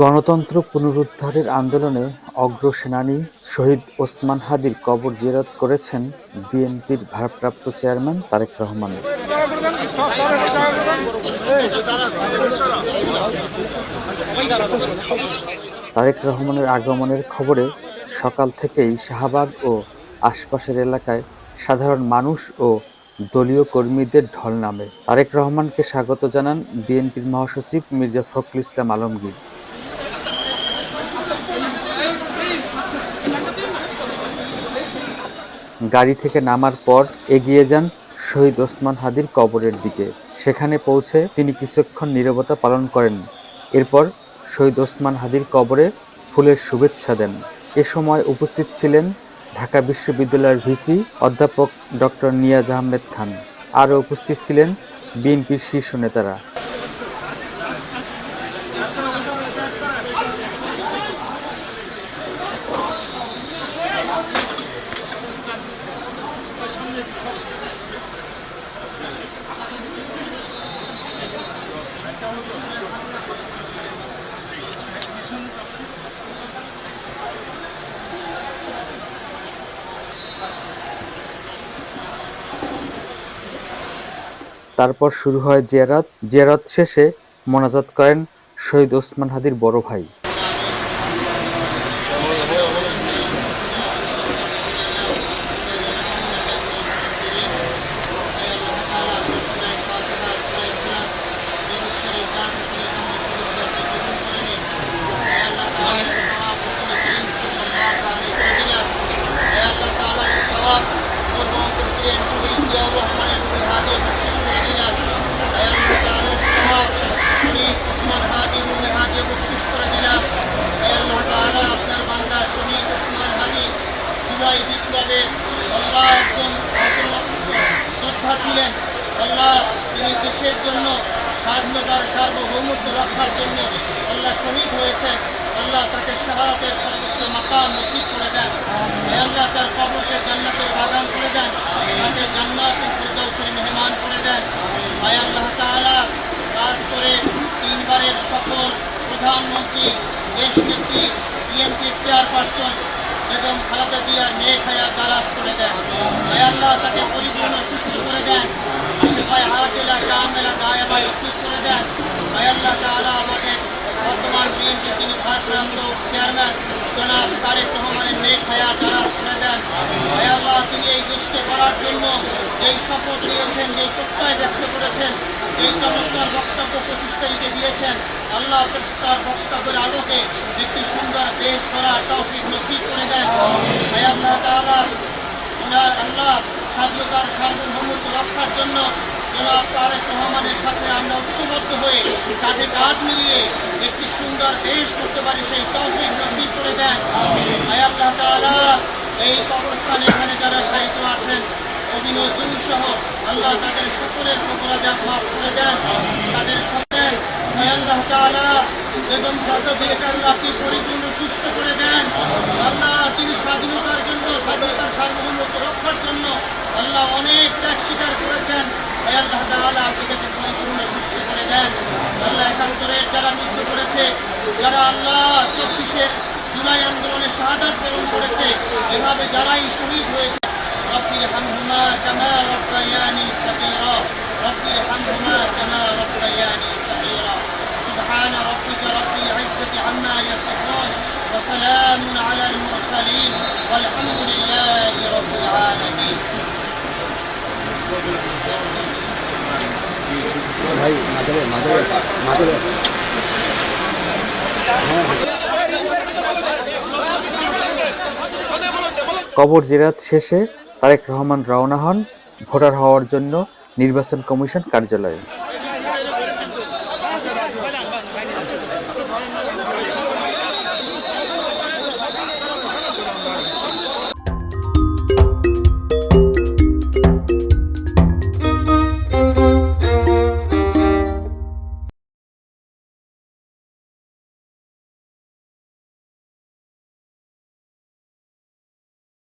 গণতন্ত্র পুনরুদ্ধারের আন্দোলনে অগ্রসেনানী শহীদ ওসমান হাদির কবর জিয়ারত করেছেন বিএনপির ভারপ্রাপ্ত চেয়ারম্যান তারেক রহমান। তারেক রহমানের আগমনের খবরে সকাল থেকেই শাহবাগ ও আশপাশের এলাকায় সাধারণ মানুষ ও দলীয় কর্মীদের ঢল নামে। তারেক রহমানকে স্বাগত জানান বিএনপির মহাসচিব মির্জা ফখরুল ইসলাম আলমগীর। গাড়ি থেকে নামার পর এগিয়ে যান শহীদ ওসমান হাদির কবরের দিকে। সেখানে পৌঁছে তিনি কিছুক্ষণ নীরবতা পালন করেন। এরপর শহীদ ওসমান হাদির কবরে ফুলের শুভেচ্ছা দেন। এ সময় উপস্থিত ছিলেন ঢাকা বিশ্ববিদ্যালয়ের ভিসি অধ্যাপক ডক্টর নিয়াজ আহমেদ খান। আরও উপস্থিত ছিলেন বিএনপির শীর্ষ নেতারা। তারপর শুরু হয় জিয়ারত জিয়ারত শেষে মোনাজাত করেন শহীদ ওসমান হাদির বড় ভাই আপনার বান্দার শহীদ ওসমান হানি জুলাই বিপ্লবে আল্লাহ একজন যোদ্ধা ছিলেন। আল্লাহ তিনি দেশের জন্য স্বাধীনতার সার্বভৌমত্ব রক্ষার জন্য আল্লাহ শহীদ হয়েছেন। আল্লাহ তাকে শাহাদাতের সর্বোচ্চ মাকাম নসিব করে দেন। আল্লাহ তার কবরকে জান্নাতের বাগান করে দেন। তাকে জান্নাতুল ফিরদৌসের মেহমান করে দেন। আয় আল্লাহ তাআলা কাজ করে তিনবারের সফল প্রধানমন্ত্রী, দেশ নেত্রী, বিএনপির চেয়ারপারসন এবং খালেদা জিয়ার মেয়ে খায়া দারাজ করে দেন। আয় আল্লাহ তাকে পরিপূর্ণ সুস্থ করে দেন। আশেপায় আজেলা কামেলা গায়েবাই ওষুধ করে দেন। আয় আল্লাহ তাআলা আমাদের বর্তমান বিএনপির যিনি ভারপ্রাপ্ত চেয়ারম্যান, জনাব তারেক রহমানের নেক হায়াত দারাজ করে দেন। আয় আল্লাহ, তিনি এই দেশকে করার জন্য যেই শপথ নিয়েছেন, যেই প্রত্যয় ব্যক্ত করেছেন এই চমৎকার বক্তব্য পঁচিশ তারিখে দিয়েছেন আল্লাহ তার বক্তব্যের আলোকে একটি সুন্দর দেশ করার তৌফিক নসিব করে দেন। আয় আল্লাহ তাআলা আল্লাহ স্বাধীনতার সার্বভৌমত্ব রক্ষার জন্য জনাব তারেক রহমানের সাথে আমরা ঐক্যবদ্ধ হয়ে তাদের কাজ মিলিয়ে একটি সুন্দর দেশ করতে পারি সেই তৌফিক নসিব করে দেন। আয় আল্লাহ তাআলা, এই কবরস্থানে এখানে যারা সাহিত্য আছেন অভিনজরুল সহ আল্লাহ তাদের সকলের অপরাধ মাফ করে দেন। তাদের সকলের আয় আল্লাহ তাআলা বেগম খালেদা জিয়াকে পরিপূর্ণ, সুস্থ করে দেন। আল্লাহ তিনি স্বাধীনতার জন্য, স্বাধীনতার সার্বভৌমত্ব রক্ষার জন্য আল্লাহ অনেক ত্যাগ স্বীকার করেছেন। আল্লাহ তাহলে আপনি তাকে পরিপূর্ণ, সুস্থ করে দেন। আল্লাহ একান্তরে যারা মৃত্যু করেছে, যারা আল্লাহ চব্বিশের জুলাই আন্দোলনে সাহায্য প্রেরণ করেছে, এভাবে যারাই শহীদ হয়েছে, রব্বির হামহুমা কামা রব্বায়ানি সাকিরা রব্বির ভাই কবর জেরাত শেষে তারেক রহমান রওনা হন ভোটার হওয়ার জন্য নির্বাচন কমিশন কার্যালয়ে।